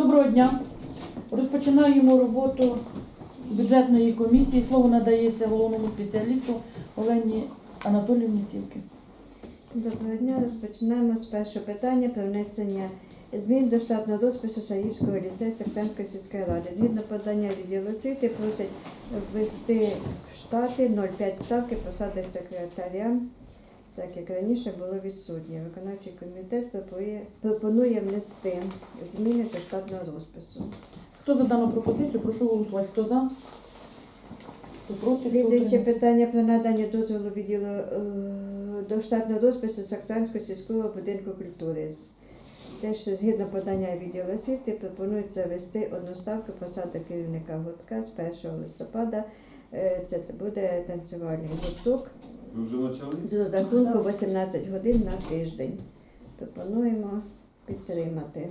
Доброго дня. Розпочинаємо роботу бюджетної комісії. Слово надається головному спеціалісту Олені Анатоліївні Цівки. Доброго дня. Розпочинаємо з першого питання про внесення змін до штатного розпису Саївського ліцею Сектантської сільської ради. Згідно подання відділу освіти просять ввести в штати 0,5 ставки посади секретаря, так як раніше було відсутнє. Виконавчий комітет пропонує, внести зміни до штатного розпису. Хто за дану пропозицію, прошу голосувати. Хто за? Хто проти? Слідуюче питання про надання дозволу відділу е, до штатного розпису Саксанського сільського будинку культури. Теж згідно подання відділу освіти пропонується вести одну ставку посади керівника гуртка з 1 листопада. Е, Це буде танцювальний гурток Ви вже почали? з розрахунку 18 годин на тиждень. Пропонуємо підтримати.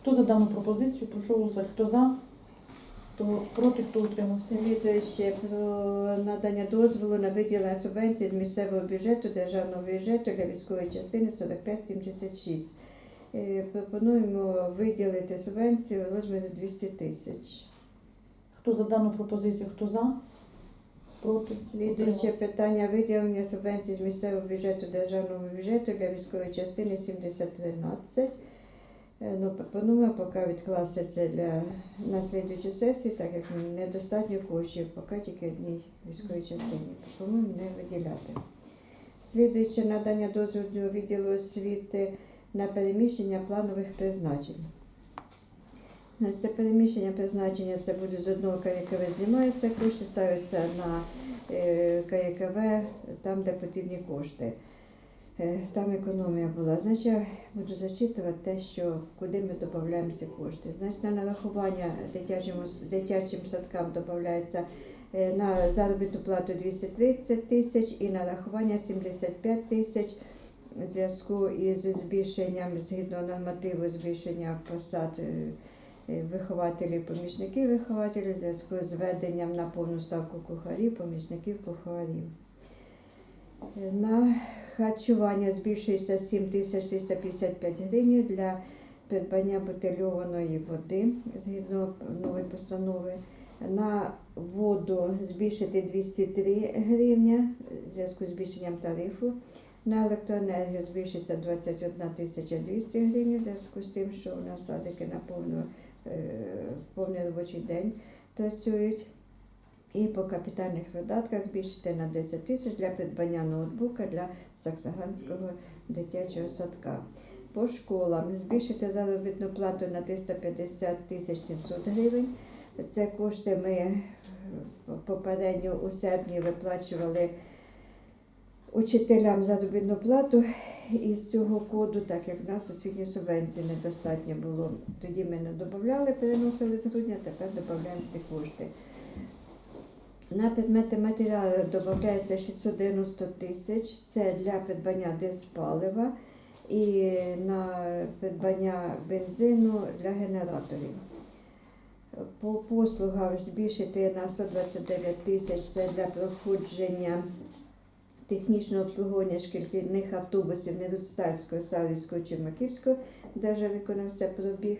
Хто за дану пропозицію, прошу голосувати. Хто за? Хто проти, хто утримався? Слідуючи про надання дозволу на виділення субвенції з місцевого бюджету державного бюджету для військової частини 4576. Е, Пропонуємо виділити субвенцію у розмірі 200 тисяч. Хто за дану пропозицію, хто за? Проти? Слідуюче питання виділення субвенції з місцевого бюджету державного бюджету для військової частини 7013. Е, Ну, пропонуємо поки відкласти це для на слідуючу сесію, так як недостатньо коштів, поки тільки одній військовій частині. Пропонуємо не виділяти. Слідуюче надання дозволу відділу освіти на переміщення планових призначень. Це переміщення призначення це буде з одного ККВ знімаються кошти, ставляться на е, ККВ там, де потрібні кошти. Е, Там економія була. Значить, я буду зачитувати те, що куди ми додаємо ці кошти. Значить, на нарахування дитячому, с- дитячим садкам додається е, на заробітну плату 230 тисяч і на рахування 75 тисяч в зв'язку із збільшенням згідно нормативу збільшення посад е, вихователів, помічників вихователів, зв'язку з введенням на повну ставку кухарів, помічників кухарів. Е, На харчування збільшується 7355 гривень для придбання бутильованої води згідно нової постанови. На воду збільшити 203 гривня в зв'язку з збільшенням тарифу. На електроенергію збільшиться 21 тисяча 200 гривень в зв'язку з тим, що у нас садики на повну, е, повний робочий день працюють. І по капітальних видатках збільшити на 10 тисяч для придбання ноутбука для Саксаганського дитячого садка. По школам збільшити заробітну плату на 350 тисяч 700 гривень. Це кошти ми е, попередньо у серпні виплачували учителям заробітну плату із цього коду, так як в нас освітньої субвенції недостатньо було. Тоді ми не додавали, переносили з грудня, тепер додаємо ці кошти. На предмети матеріали додається 690 тисяч. Це для придбання диспалива і на придбання бензину для генераторів. По послугах збільшити на 129 тисяч це для проходження технічного обслуговування шкільних автобусів Недуцтарського, Савівського, Чумаківського, де вже виконався пробіг,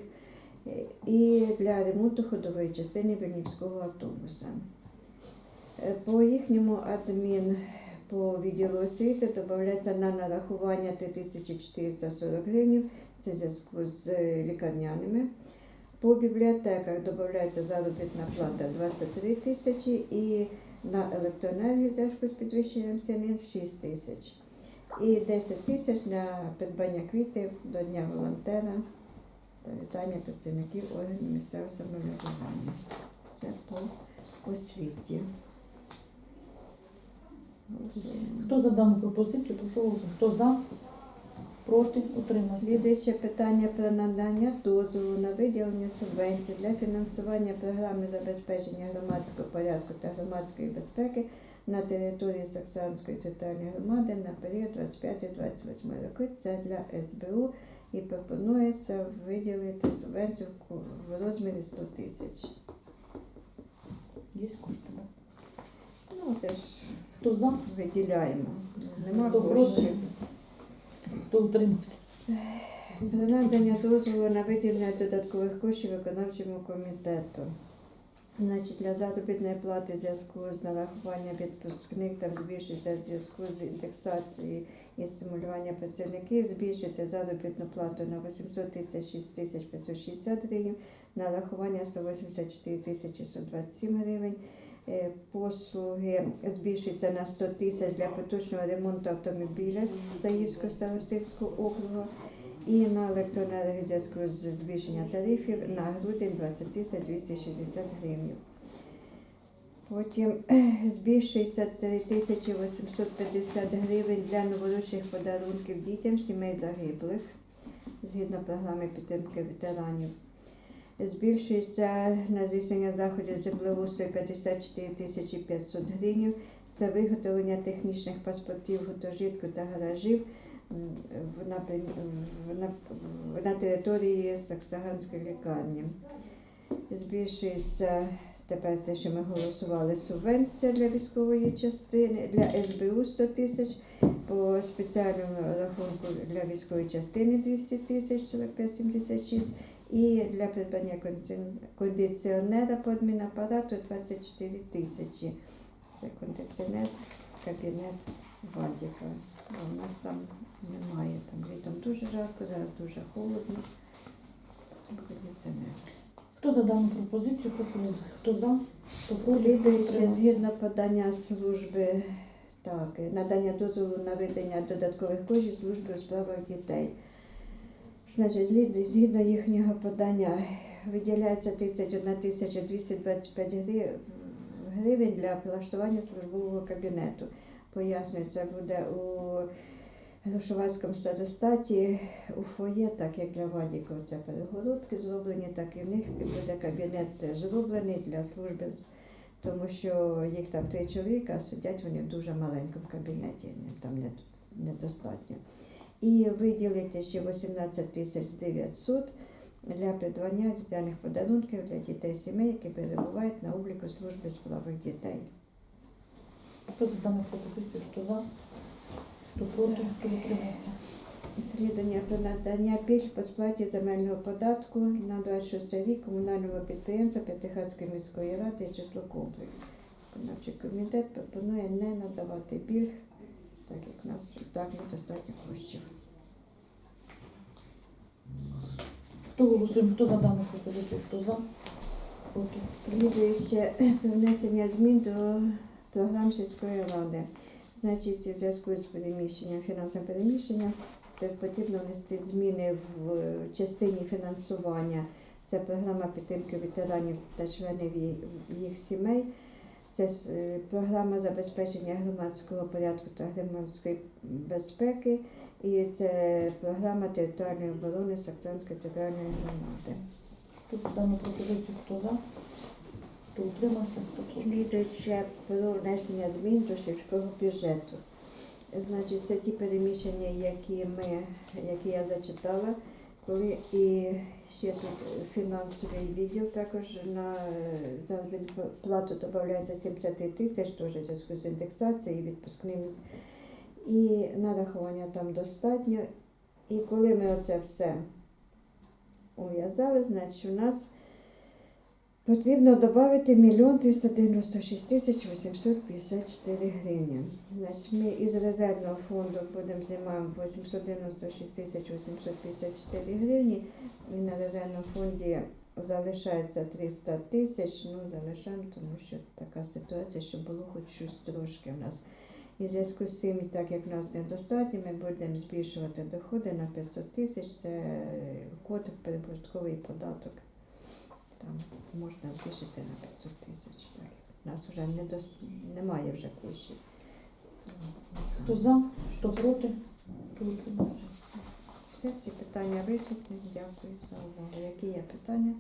і для ремонту ходової частини Вільнівського автобуса. Е, По їхньому адмін по відділу освіти додається на нарахування 3440 гривень, це зв'язку з лікарняними. По бібліотеках додається заробітна плата 23 тисячі і на електроенергію зв'язку з підвищенням ціни 6 тисяч. І 10 тисяч на придбання квітів до Дня волонтера та вітання працівників органів місцевого самоврядування. Це по освіті. Хто за дану пропозицію, прошу. Хто за? Проти? Утримався? Слідуюче питання про надання дозволу на виділення субвенцій для фінансування програми забезпечення громадського порядку та громадської безпеки на території Саксанської територіальної громади на період 25-28 роки. Це для СБУ і пропонується виділити субвенцію в розмірі 100 тисяч. Є кошти? Ну, це ж Хто за? виділяємо. Нема Хто проти? Хто утримався? Про надання дозволу на виділення додаткових коштів виконавчому комітету. Значить, для заробітної плати в зв'язку з нарахуванням відпускних там збільшується в зв'язку з індексацією і стимулювання працівників, збільшити заробітну плату на 800 тисяч 6 тисяч 560 гривень, нарахування 184 тисячі 127 гривень. Е, Послуги збільшуються на 100 тисяч для поточного ремонту автомобіля з Заївського старостинського округу і на електроенергію зв'язку з збільшенням тарифів на грудень 20 тисяч 260 гривень. Потім збільшується 3 тисячі 850 гривень для новорічних подарунків дітям сімей загиблих згідно програми підтримки ветеранів. Збільшується на здійснення заходів землеустрою 54 тисячі 500 гривень. Це виготовлення технічних паспортів гуртожитку та гаражів в нап- на території Саксаганської лікарні. Збільшується тепер те, що ми голосували, субвенція для військової частини, для СБУ 100 тисяч, по спеціальному рахунку для військової частини 200 тисяч 45,76 і для придбання кондиці- кондиціонера по адмінапарату 24 тисячі. Це кондиціонер, кабінет Вадіка. У нас там немає, там літом дуже жарко, зараз дуже холодно. Кондиціонер. Хто за дану пропозицію, прошу. Хто за, Слідуючи згідно подання служби, так, надання дозволу на видання додаткових коштів служби у справах дітей. Значить, згідно їхнього подання виділяється 31 тисяча 225 гривень для влаштування службового кабінету. Пояснюється, буде у Грушовацькому старостаті у фоє, так як для Вадіка, це перегородки зроблені, так і в них буде кабінет зроблений для служби, тому що їх там три чоловіка, сидять вони в дуже маленькому кабінеті, там не, недостатньо. І виділити ще 18 тисяч 900 для придбання різдвяних подарунків для дітей сімей, які перебувають на обліку служби справах дітей. Хто за дану пропозицію, хто за, хто проти, хто утримався. Слідування про надання пільг по сплаті земельного податку на 26 рік комунального підприємства П'ятихатської міської ради житлокомплекс. Виконавчий комітет пропонує не надавати пільг, так як у нас так недостатньо коштів. Хто голосує, хто за дану пропозицію, хто за, проти. Слідуюче внесення змін до програм сільської ради. Значить, у зв'язку з переміщенням, фінансовим переміщенням, потрібно внести зміни в частині фінансування. Це програма підтримки ветеранів та членів їх сімей. Це е, програма забезпечення громадського порядку та громадської безпеки. І це програма територіальної оборони Саксонської територіальної громади. За дану пропозицію, хто за, хто утримався. Слідуюче про внесення змін до сільського бюджету. Значить, це ті переміщення, які ми, які я зачитала, коли і ще тут фінансовий відділ також на е, заробітну плату додається 70 тисяч, теж в зв'язку з індексацією, відпускним. І нарахування там достатньо. І коли ми оце все ув'язали, значить у нас Потрібно додати мільйон 396 тисяч 854 гривні. Значить, ми із резервного фонду будемо знімаємо 896 тисяч 854 гривні. І на резервному фонді залишається 300 тисяч. Ну, залишаємо, тому що така ситуація, що було хоч щось трошки в нас. І в зв'язку з цим, так як в нас недостатньо, ми будемо збільшувати доходи на 500 тисяч. Це код прибутковий податок. Там можна вишити на 500 тисяч. У нас вже не до... немає вже коштів. Хто за, хто проти, хто утримався. Все, всі питання вичерпні. Дякую за увагу. Які є питання?